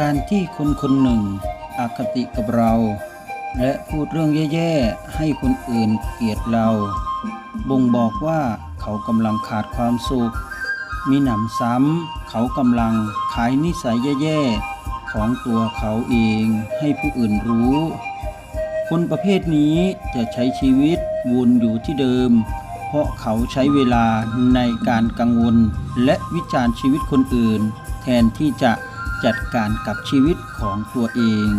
การที่คนคนหนึ่งอคติกับเรา และพูดเรื่องแย่ๆ ให้คนอื่นเกลียดเรา บ่งบอกว่าเขากำลังขาดความสุข มีหนำซ้ำเขากำลังขายนิสัยแย่ๆ ของตัวเขาเองให้ผู้อื่นรู้ คนประเภทนี้จะใช้ชีวิตวนอยู่ที่เดิม เพราะเขาใช้เวลาในการกังวลและวิจารณ์ชีวิตคนอื่น แทนที่จะ จัดการกับชีวิตของตัวเอง